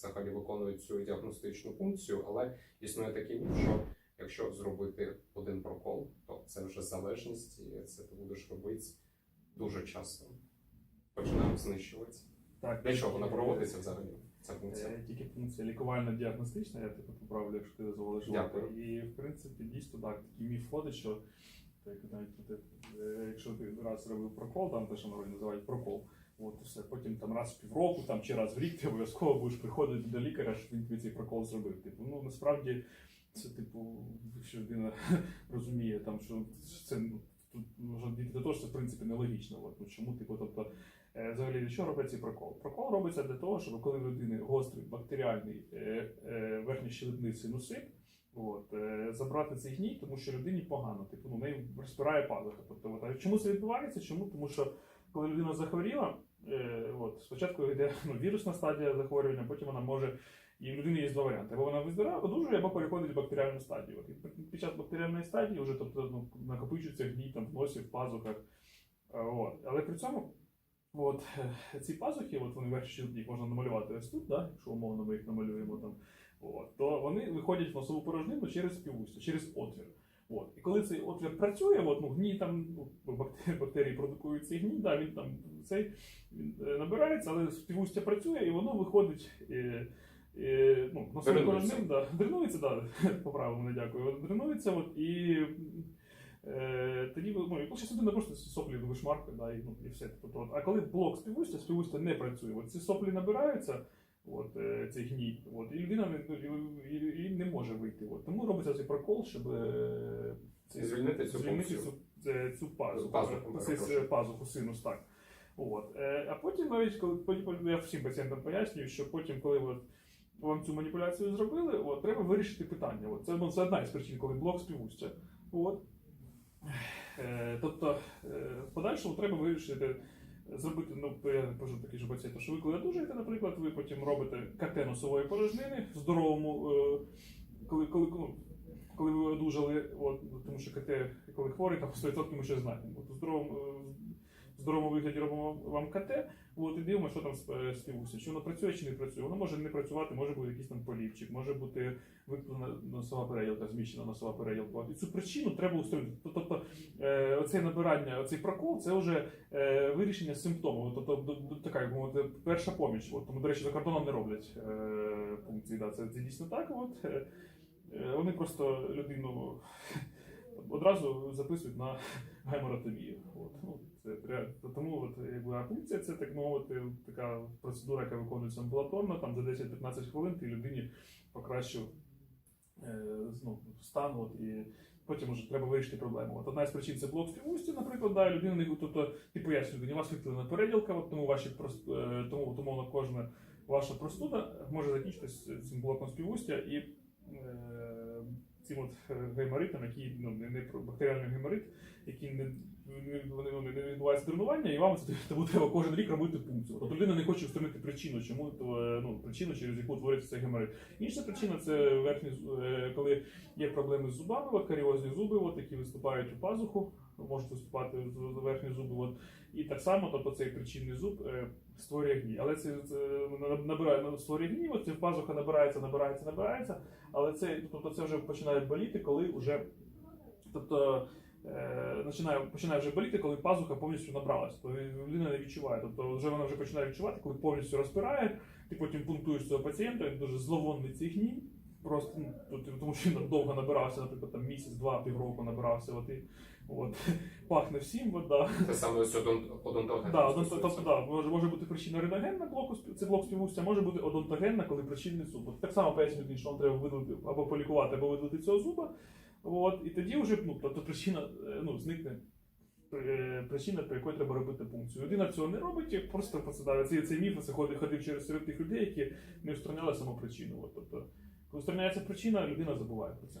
взагалі виконують цю діагностичну функцію, але існує такий міф, що якщо зробити один прокол, то це вже залежність, і це ти будеш робити дуже часто. Починаємо знищуватися. Так, Для чого вона проводиться взагалі? Ця функція? Е, Тільки функція лікувально-діагностична, я тебе поправлю, якщо ти дозволиш. Дякую. І в принципі дійсно так, такий міф входить, що так, навіть е, якщо ти раз робив прокол, там те, що народі називають прокол, от все, потім там раз в півроку там, чи раз в рік ти обов'язково будеш приходити до лікаря, щоб він тобі цей прокол зробив. Типу, ну насправді це типу, якщо людина розуміє, там, що це ну, тут можна дійти до того, що це в принципі нелогічно. От, ну, чому, типу, тобто, Е, Взагалі, для чого робить цей прокол? Прокол робиться для того, щоб коли в людини гострий бактеріальний е, верхньощелепний синусит, от, е, забрати цей гній, тому що людині погано, типу, ну, неї розпирає пазуха. Тобто, от, чому це відбувається? Чому? Тому що коли людина захворіла, е, от, спочатку йде ну, вірусна стадія захворювання, потім вона може. І в людини є два варіанти. Або вона виздоравлює, одужує, або переходить в бактеріальну стадію. От, і під час бактеріальної стадії вже тобто, ну, накопичується гній там, в носі, в пазухах. От. Але при цьому От е, ці пазухи, от вони верхні їх можна намалювати ось тут, да? якщо умовно ми їх намалюємо там, от, то вони виходять в носову порожнину через півустя, через отвір. От. І коли цей отвір працює, от, ну, гній там ну, бактерії, бактерії продукують цей гній, да, він там цей він, е, набирається, але співустя працює і воно виходить. Е, е, ну, носову порожнину, да, дренується, да, поправив мене, дякую. Дренується, от, і Е, тоді ну, і зараз людина просто соплі вишмаркає, да, і, ну, і все. Тобто, от, а коли блок співустя, співустя не працює, от ці соплі набираються, от, е, цей гній, от, і людина не, і, і, і не може вийти. От. Тому робиться цей прокол, щоб е, цей- Звільнити цю звільнити функцію. цю, цю пазуху, Пазуху, це- пазуху синус, так. От. Е, а потім навіть, коли я всім пацієнтам пояснюю, що потім, коли от, вам цю маніпуляцію зробили, от, треба вирішити питання. От, це, ну, це одна із причин, коли блок співустя. От. Е, тобто, е, в подальшому треба вирішити, зробити, ну, я кажу такий же пацієнт, що ви коли одужаєте, наприклад, ви потім робите КТ носової порожнини в здоровому, е, коли, коли, ну, коли ви одужали, от, тому що КТ, коли хворий, там 100% ми ще знаємо. От, в здоровому, е, здоровому вигляді робимо вам КТ, от, і дивимося, що там е, з співусі, чи воно працює, чи не працює. Воно може не працювати, може бути якийсь там поліпчик, може бути викликана носова переїлка, зміщена носова переїлка. От, І цю причину треба устранити. Тобто, е, оце набирання, оцей прокол, це вже е, вирішення симптомів. Тобто, така, як мовити, перша поміч. От, тому, до речі, за кордоном не роблять функції. Да, це, це дійсно так. От, вони просто людину одразу записують на геморотомію. От, ну, це, тому от, якби, а функція це так мовити, така процедура, яка виконується амбулаторно, там за 10-15 хвилин ти людині покращив е, ну, стан, от, і потім вже треба вирішити проблему. От одна з причин це блок співусті, наприклад, да, людина не тобто ти пояснюєш людині, у вас викликана переділка, от, тому ваші е, тому, на кожна ваша простуда може закінчитися цим блоком співустя і е, цим от е, гайморитом, який ну, не, не бактеріальний гайморит, який не, вони, ну, не відбувається тренування, і вам це тому треба кожен рік робити пункцію. Тобто людина не хоче встановити причину, чому то, е, ну, причину, через яку твориться цей геморит. Інша причина це верхні, е, коли є проблеми з зубами, каріозні зуби, от, які виступають у пазуху, можуть виступати з- верхні зуби. От. І так само, тобто цей причинний зуб е, створює гній. Але це, це набирає створює гній, от ця пазуха набирається, набирається, набирається. Але це, тобто це вже починає боліти, коли вже. Тобто е, починає, починає вже боліти, коли пазуха повністю набралась. То людина не відчуває. Тобто вже вона вже починає відчувати, коли повністю розпирає, ти потім пунктуєш цього пацієнта, він дуже зловонний цей гній. Просто ну, тобто, тому що він довго набирався, наприклад, там місяць, два, півроку набирався. І, от, пахне всім вода. Це саме ось одон- одонтоген. Да, тобто, да, може, може бути причина риногенна блоку, це блок співустя, може бути одонтогенна, коли причинний зуб. От Так само пояснюють, що вам треба видалити або полікувати, або видалити цього зуба. От, і тоді вже ну, тобто причина е, ну, зникне. е, Причина, по якої треба робити пункцію. Людина цього не робить, просто посадає. Цей, цей міф це ходив, ходив через серед тих людей, які не устраняли саму причину. От, тобто, коли устраняється причина, людина забуває про це.